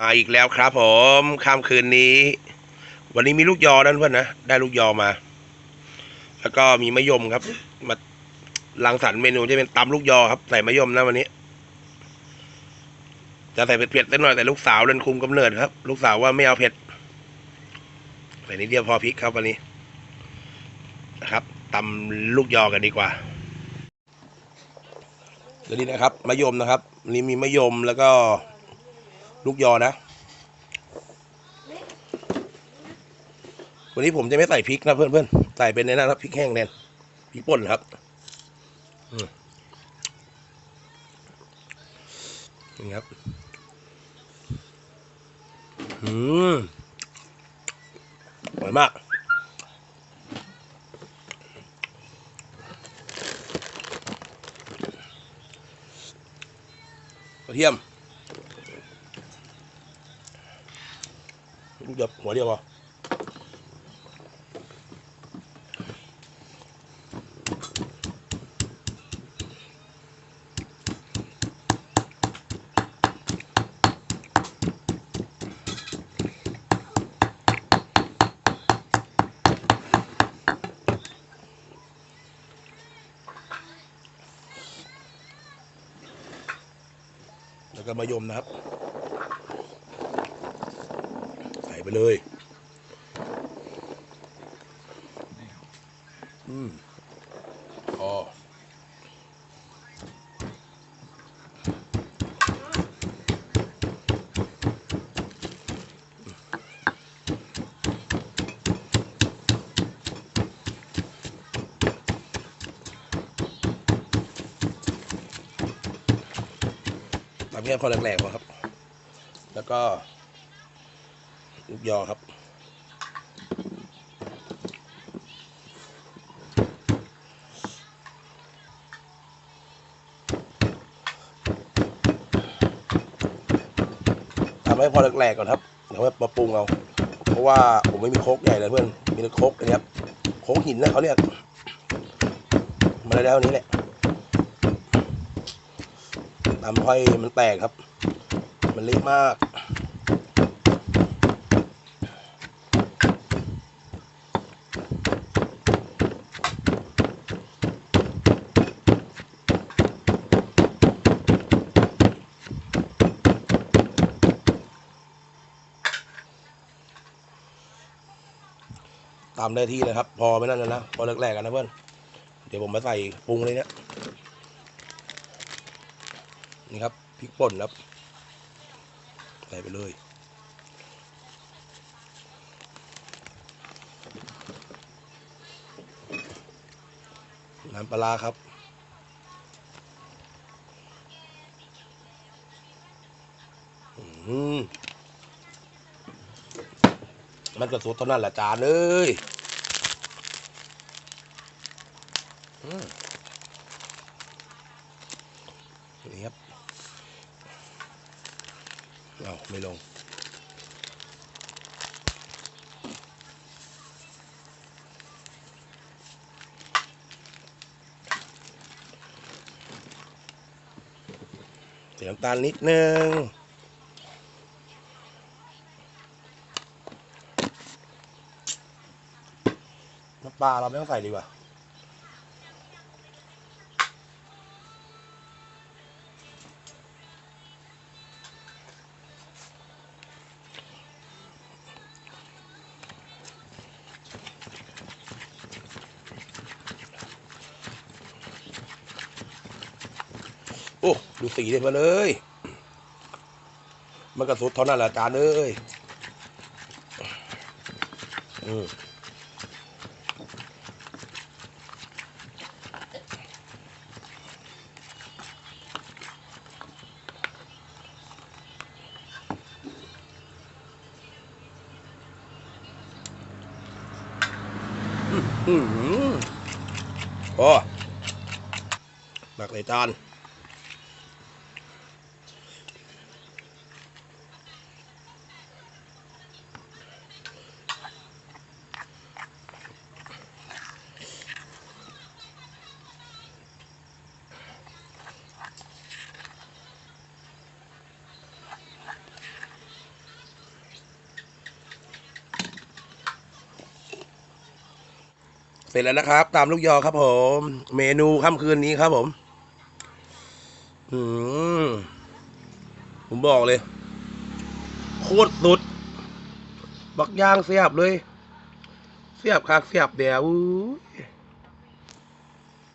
มาอีกแล้วครับ ผมค่ำคืนนี้ วันนี้มีลูกยอนั่นเพื่อนนะได้ลูกยอมา แล้วก็มีมะยมครับ มาลังสรรเมนูจะเป็นตำลูกยอครับใส่มะยมนะวันนี้ จะใส่เผ็ดๆสักหน่อยแต่ลูกสาวเล่นคุมกำเนิดครับ ลูกสาวว่าไม่เอาเผ็ดใส่นิดเดียวพอพริกครับวันนี้นะครับตำลูกยอกันดีกว่าเดี๋ยวนี้นะครับมะยมนะครับนนี้มีมะยมแล้วก็ ลูกยอนะ วันนี้ผมจะไม่ใส่พริกนะเพื่อนๆ ใส่เป็นในนั้นครับพริกแห้งแน่นพริกป่นครับนี่ครับ อืมอร่อยมากกระเทียม ลูกเดียวหัวเดียวพอแล้วก็มายมนะครับ ใส่ ไปเลย อืมพอทำแค่พอแหลกๆพอครับ แล้วก็ ลูกยอครับ ทำให้พอแหลกๆก่อนครับเดี๋ยวมาปรุงเอา เพราะว่าผมไม่มีโคกใหญ่เลยเพื่อน มีแต่โคกอันนี้ครับ โคกหินนะเขาเรียก มาได้แล้วนี้แหละทำให้มันแตกครับ มันเล็กมาก ตามได้ที่เลยครับ พอไม่นั่นแล้วนะพอแรกๆกันนะเพื่อนเดี๋ยวผมมาใส่ปรุงเลยเนี่ยนี่ครับพริกป่นครับ ใส่ไปเลยน้ำปลาครับมมันก็สุดเท่านั้นแหละจานเอ้ยอืม นี่ครับเอาไม่ลง เสียน้ำตาลนิดนึงน้ำปลาเราไม่ต้องใส่ดีกว่า โอ้ ดูสีเลยมาเลย มันกระสุดเท่านั้นแหละจานเอ้ยอืมอืมโอ้หมักในจาน เสร็จแล้วนะครับ ตามลูกยอครับผม เมนูค่ำคืนนี้ครับผมอืมผมบอกเลย โคตรสุด บักย่างเสียบเลย เสียบคักเสียบเดียวอ